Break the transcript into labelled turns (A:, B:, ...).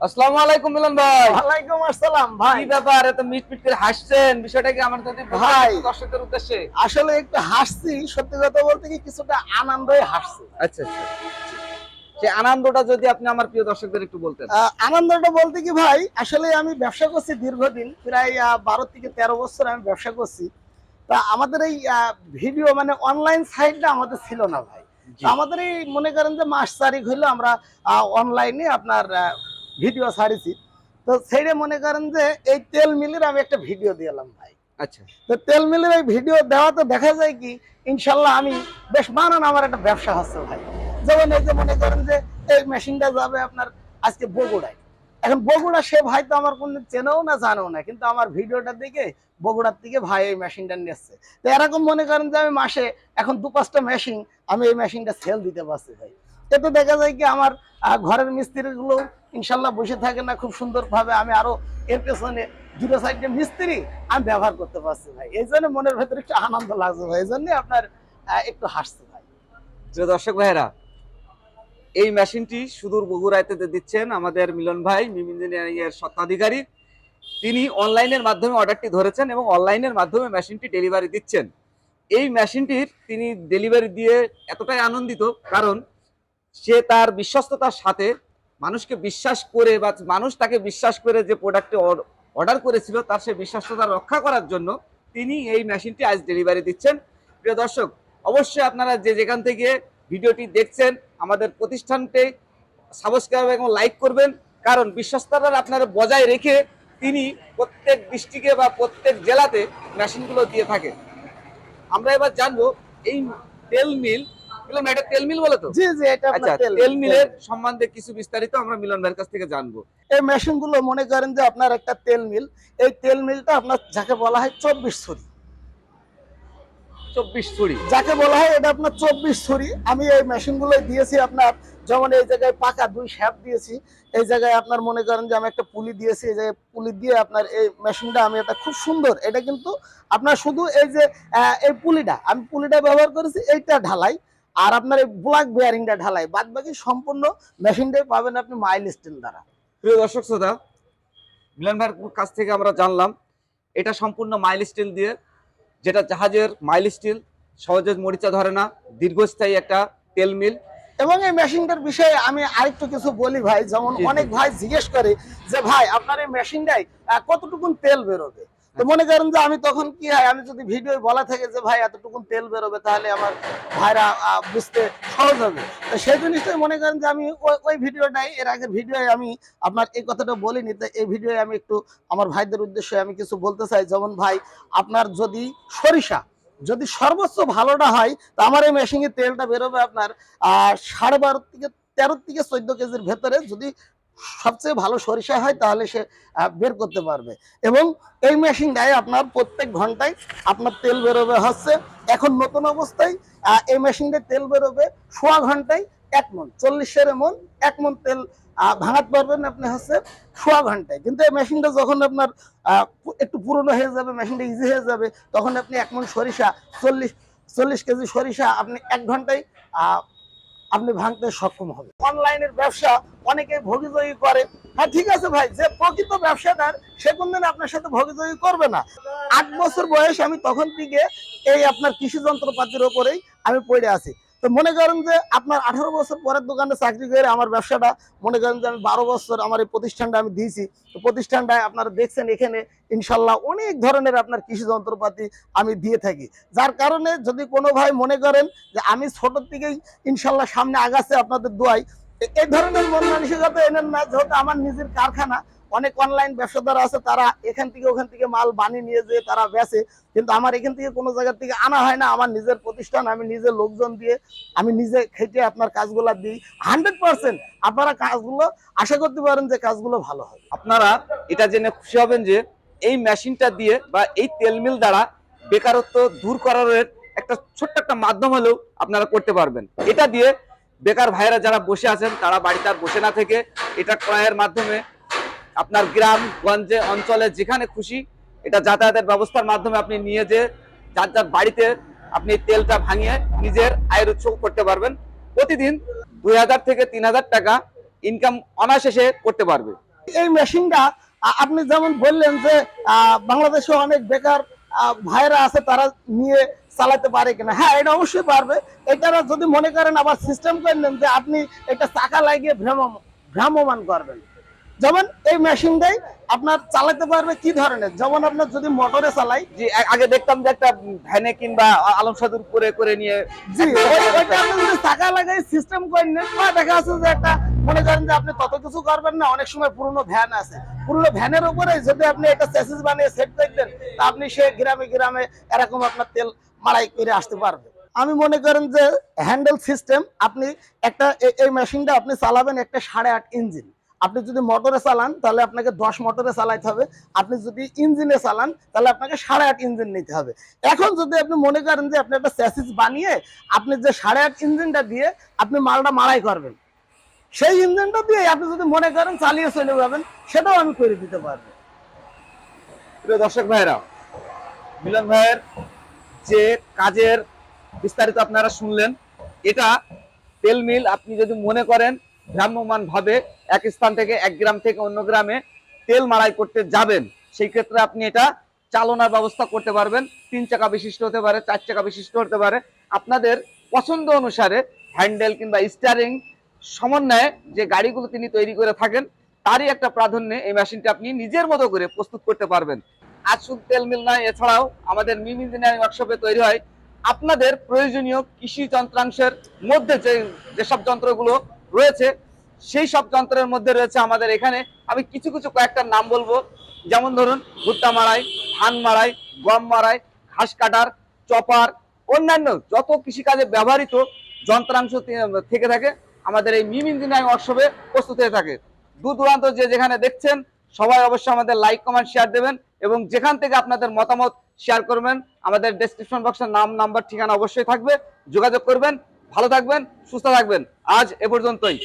A: আসসালামু আলাইকুম মিলন ভাই।
B: ওয়ালাইকুম আসসালাম ভাই।
A: কি ব্যাপার এত মিট মিট করে হাসছেন? বিষয়টা কি আমার যদি
B: ভাই।
A: দর্শকদের উদ্দেশ্যে?
B: আসলে একটু হাসছি সত্যি কথা বলতে কি কিছুটা আনন্দই হাসছি।
A: আচ্ছা আচ্ছা। আনন্দটা যদি আপনি আমার প্রিয় দর্শকদের একটু বলতেন।
B: আনন্দটা বলতে কি ভাই আসলে আমি ব্যবসা করছি দীর্ঘদিন প্রায় বারো থেকে তেরো বছর আমি ব্যবসা করছি। তা আমাদের এই ভিডিও মানে অনলাইন সাইটটা আমাদের ছিল না ভাই। আমাদের এই মনে করেন যে মাস তারিখ হইল আমরা অনলাইনে আপনার ভিডিও ছাড়িছি। তো সেইটা মনে করেন যে এই তেল মিলের আমি একটা ভিডিও দিলাম ভাই।
A: আচ্ছা।
B: তো তেল মিলের এই ভিডিও দেওয়াতে দেখা যায় কি ইনশাল্লাহ আমি বেশ মানান আমার একটা ব্যবসা হচ্ছে ভাই। যেমন এই যে মনে করেন যে এই মেশিনটা যাবে আপনার আজকে বগুড়ায়। এখন বগুড়া সে ভাই তো আমার কোনো চেনেও না জানেও না কিন্তু আমার ভিডিওটা দেখে বগুড়ার থেকে ভাই এই মেশিনটা নিয়েছে। তো এরকম মনে করেন যে আমি মাসে এখন দু পাঁচটা মেশিন আমি এই মেশিনটা সেল দিতে পারছি ভাই। এতে দেখা যায় কি আমার ঘরের মিস্ত্রিগুলো ইনশাল্লাহ বসে থাকে না খুব সুন্দরভাবে। আমি আরও এর পেছনে দুটো সাইডে মিস্ত্রি আমি ব্যবহার করতে পারছি ভাই। এই জন্য মনের ভেতরে একটু আনন্দ লাগছে ভাই। এই জন্য আপনার একটু হাসছে ভাই।
A: দর্শক ভাইরা এই মেশিনটি সুদূর বগুড়াইতে দিচ্ছেন আমাদের মিলন ভাই, মিম ইঞ্জিনিয়ারিং এর স্বত্বাধিকারী। তিনি অনলাইনের মাধ্যমে অর্ডারটি ধরেছেন এবং অনলাইনের মাধ্যমে মেশিনটি ডেলিভারি দিচ্ছেন। এই মেশিনটির তিনি ডেলিভারি দিয়ে এতটাই আনন্দিত, কারণ সে তার বিশ্বস্ততার সাথে মানুষকে বিশ্বাস করে বা মানুষ তাকে বিশ্বাস করে যে প্রোডাক্টটি অর্ডার করেছিল, তার সে বিশ্বস্ততা রক্ষা করার জন্য তিনি এই মেশিনটি আজ ডেলিভারি দিচ্ছেন। প্রিয় দর্শক, অবশ্যই আপনারা যে যেখান থেকে ভিডিওটি দেখছেন, আমাদের প্রতিষ্ঠানটি সাবস্ক্রাইব এবং লাইক করবেন। কারণ বিশ্বস্ততা আপনারা বজায় রেখে তিনি প্রত্যেক ডিস্ট্রিক্টে বা প্রত্যেক জেলাতে মেশিনগুলো দিয়ে থাকেন। আমরা এবার জানব এই তেল মিল এটা তেল মিল বলে তো?
B: জি জি এটা
A: আচ্ছা
B: আপনার তেল
A: মিলের সম্বন্ধে কিছু বিস্তারিত আমরা মিলন ভাইয়ের কাছ থেকে জানব।
B: এই মেশিনগুলো মনে করেন যে আপনার একটা তেল মিল। এই তেল মিলটা আপনার যাকে বলা হয় চব্বিশ ছুরি।
A: চব্বিশ ছুরি।
B: যাকে বলা হয় এটা আপনার চব্বিশ ছুরি। আমি এই দিয়েছি আপনার যেমন এই জায়গায় পাকা দুই শ্যাপ দিয়েছি। এই জায়গায় আপনার মনে করেন যে আমি একটা পুলি দিয়েছি। এই জায়গায় পুলি দিয়ে আপনার এই মেশিনটা আমি এটা খুব সুন্দর। এটা কিন্তু আপনার শুধু এই যে এই পুলিটা আমি পুলিটা ব্যবহার করেছি এইটা ঢালাই। আর আপনার এই ব্ল্যাক বেয়ারিংটা ঢালাই বাদ বাকি সম্পূর্ণ মেশিনটাই পাবেন আপনি মাইল স্টিল দ্বারা।
A: প্রিয় দর্শক শ্রোতা মিলন ভাইয়ের কাছ থেকে আমরা জানলাম এটা সম্পূর্ণ মাইল স্টিল দিয়ে যেটা জাহাজের মাইল স্টিল সহজে মরিচা ধরে না দীর্ঘস্থায়ী একটা তেল মিল।
B: এবং এই মেশিনটার বিষয়ে আমি আরেকটু কিছু বলি ভাই যেমন। অনেক ভাই জিজ্ঞেস করে যে ভাই আপনার এই মেশিনটাই কতটুকুন তেল বেরোবে? তো মনে করেন যে আমি তখন কি হয়, আমি যদি ভিডিও বলা থাকে যে, ভাই, এতটুকুন তেল বেরোবে, তাহলে আমার ভাইরা বুঝতে সহজ হবে। তো সেই জিনিসটাই মনে করেন যে আমি ওই- ওই ভিডিওটাই এর আগের ভিডিও আমি আপনার এই কথাটা বলিনি, তো এই ভিডিও আমি একটু আমার ভাইদের উদ্দেশ্যে আমি কিছু বলতে চাই। যেমন, ভাই, আপনার যদি সরিষা, যদি সর্বোচ্চ ভালোটা হয়, তো আমার এই মেশিনে তেলটা বেরোবে আপনার আর সাড়ে বারো থেকে তেরো থেকে চোদ্দ কেজির ভেতরে, যদি সবচেয়ে ভালো সরিষা হয়, তাহলে সে বের করতে পারবে। এবং এই মেশিনটায় আপনার প্রত্যেক ঘন্টায় আপনার তেল বেরোবে হচ্ছে, এখন নতুন অবস্থায় এই মেশিনটায় তেল বেরোবে সোয়া ঘন্টায় এক মন চল্লিশের মন এক মন তেল ভাঙাতে পারবেন আপনি হচ্ছে সোয়া ঘন্টায়। কিন্তু এই মেশিনটা যখন আপনার একটু পুরনো হয়ে যাবে মেশিনটা ইজি হয়ে যাবে, তখন আপনি এক মন সরিষা, চল্লিশ চল্লিশ কেজি সরিষা আপনি এক ঘন্টায় আপনি ভাঙতে সক্ষম হবে অনলাইনের ব্যবসা অনেকে ভোগীজয়ী করে। হ্যাঁ ঠিক আছে ভাই, যে প্রকৃত ব্যবসাদার, সে কোনদিন আপনার সাথে ভোগীজয়ী করবে না। আট বছর বয়স আমি তখন থেকে এই আপনার কৃষি যন্ত্রপাতির ওপরেই আমি পড়ে আছি। তো মনে করেন যে আপনার আঠারো বছর পরের দোকানে চাকরি করে আমার ব্যবসাটা, মনে করেন যে আমি বারো বছর আমার এই প্রতিষ্ঠানটা আমি দিয়েছি। তো প্রতিষ্ঠানটায় আপনারা দেখছেন এখানে, ইনশাল্লাহ অনেক ধরনের আপনার কৃষি যন্ত্রপাতি আমি দিয়ে থাকি। যার কারণে যদি কোনো ভাই মনে করেন যে আমি ছোট থেকেই ইনশাল্লাহ সামনে আগাচ্ছে আপনাদের দোয়াই এই ধরনের মন মানসিকতা এনেন না, যেহেতু আমার নিজের কারখানা অনেক অনলাইন ব্যবসাদার আছে, তারা এখান থেকে ওখান থেকে মাল বানিয়ে নিয়ে যেয়ে তারা বেচে। কিন্তু আমার এখান থেকে কোনো জায়গা থেকে আনা হয় না। আমার নিজের প্রতিষ্ঠান, আমি নিজের লোকজন দিয়ে আমি নিজে খেটে আপনার কাজগুলো দিই। হান্ড্রেড পার্সেন্ট আপনারা কাজগুলো, আশা করতে পারেন যে কাজগুলো ভালো হয়
A: আপনারা এটা জেনে খুশি হবেন যে এই মেশিনটা দিয়ে বা এই তেল মিল দ্বারা বেকারত্ব দূর করার একটা ছোট্ট একটা মাধ্যম হলেও আপনারা করতে পারবেন। এটা দিয়ে বেকার ভাইয়েরা যারা বসে আছেন, তারা বাড়িতে আর বসে না থেকে এটা ক্রয়ের মাধ্যমে আপনার গ্রাম, গঞ্জে, অঞ্চলে যেখানে খুশি এটা যাতায়াতের ব্যবস্থার মাধ্যমে আপনি নিয়ে যে যার যার বাড়িতে আপনি তেলটা ভাঙিয়ে নিজের আয়ের উৎস করতে পারবেন। প্রতিদিন দুই হাজার থেকে তিন হাজার টাকা ইনকাম সে করতে পারবে।
B: এই মেশিনটা আপনি যেমন বললেন যে বাংলাদেশে অনেক বেকার ভাইরা আছে, তারা নিয়ে চালাতে পারে কিনা। হ্যাঁ এটা অবশ্যই পারবে। এটারা যদি মনে করেন আবার সিস্টেম করে নেন যে আপনি এটা চাকা লাগিয়ে ভ্রাম্যমান করবেন। যেমন এই মেশিনটাই আপনার চালাতে পারবে কি ধরনের? যেমন আপনার যদি মোটরে চালাই
A: আগে দেখতাম যে একটা ভ্যানে কিংবা আলম সাধুর করে করে নিয়ে
B: জি ওইটা আপনি যদি চাকা লাগাই সিস্টেম করে নেন বা দেখা যাচ্ছে যে একটা মনে করেন যে আপনি তত কিছু করবেন না অনেক সময় পুরনো ভ্যান আছে। পুরনো ভ্যানের উপরে যদি আপনি একটা চেসিস বানিয়ে সেট দেন তা আপনি সে গ্রামে গ্রামে এরকম আপনার তেল মারাই করে আসতে পারবে। আমি মনে করেন যে হ্যান্ডেল সিস্টেম আপনি একটা এই মেশিনটা আপনি চালাবেন একটা সাড়ে আট ইঞ্জিন। আপনি যদি মোটরে চালান, তাহলে আপনাকে দশ মোটরে চালাইতে হবে। আপনি যদি ইঞ্জিনে চালান, তাহলে আপনাকে সাড়ে আট ইঞ্জিন নিতে হবে। এখন যদি আপনি মনে করেন যে আপনি একটা স্যাসিস বানিয়ে আপনি যে সাড়ে আট ইঞ্জিনটা দিয়ে আপনি মালটা মারাই করবেন, সেই ইঞ্জিনটা দিয়ে আপনি যদি মনে করেন চালিয়ে চলে যাবেন, সেটাও আমি করে দিতে পারব।
A: দর্শক ভাইরা মিলন ভাইয়ের যে কাজের বিস্তারিত আপনারা শুনলেন, এটা তেল মিল আপনি যদি মনে করেন ভ্রাম্যমান ভাবে এক স্থান থেকে এক গ্রাম থেকে অন্য গ্রামে তেল মারাই করতে যাবেন, সেই ক্ষেত্রে আপনি এটা চালনার ব্যবস্থা করতে পারবেন। তিন চাকা বিশিষ্ট হতে পারে, চার চাকা বিশিষ্ট হতে পারে। আপনাদের পছন্দ অনুসারে হ্যান্ডেল কিংবা স্টারিং সমন্বয়ে যে গাড়িগুলো তিনি তৈরি করে থাকেন, তারই একটা প্রাধান্যে এই মেশিনটা আপনি নিজের মতো করে প্রস্তুত করতে পারবেন। আজ শুধু তেল মিল নয়, এছাড়াও আমাদের মিম ইঞ্জিনিয়ারিং ওয়ার্কশপে তৈরি হয়। আপনাদের প্রয়োজনীয় কৃষি যন্ত্রাংশের মধ্যে যে যেসব যন্ত্রগুলো রয়েছে। সেই সব যন্ত্রের মধ্যে রয়েছে আমাদের এখানে। আমি কিছু কিছু কয়েকটা নাম বলব। যেমন ধরুন, ভুট্টা মারাই ধান মারাই গম মারাই ঘাস কাটার, চপার, অন্যান্য যত কৃষিকাজে ব্যবহৃত যন্ত্রাংশ থেকে থাকে, আমাদের এই মিম ইঞ্জিনিয়ারিং ওয়ার্কশপে প্রস্তুত হয়ে থাকে। দূর দূরান্ত যে যেখানে দেখছেন, সবাই অবশ্যই আমাদের লাইক, কমেন্ট, শেয়ার দেবেন এবং যেখান থেকে আপনাদের মতামত শেয়ার করবেন, আমাদের ডেসক্রিপশন বক্সের নাম নাম্বার ঠিকানা অবশ্যই থাকবে। যোগাযোগ করবেন। ভালো থাকবেন সুস্থ থাকবেন। আজ এ পর্যন্তই।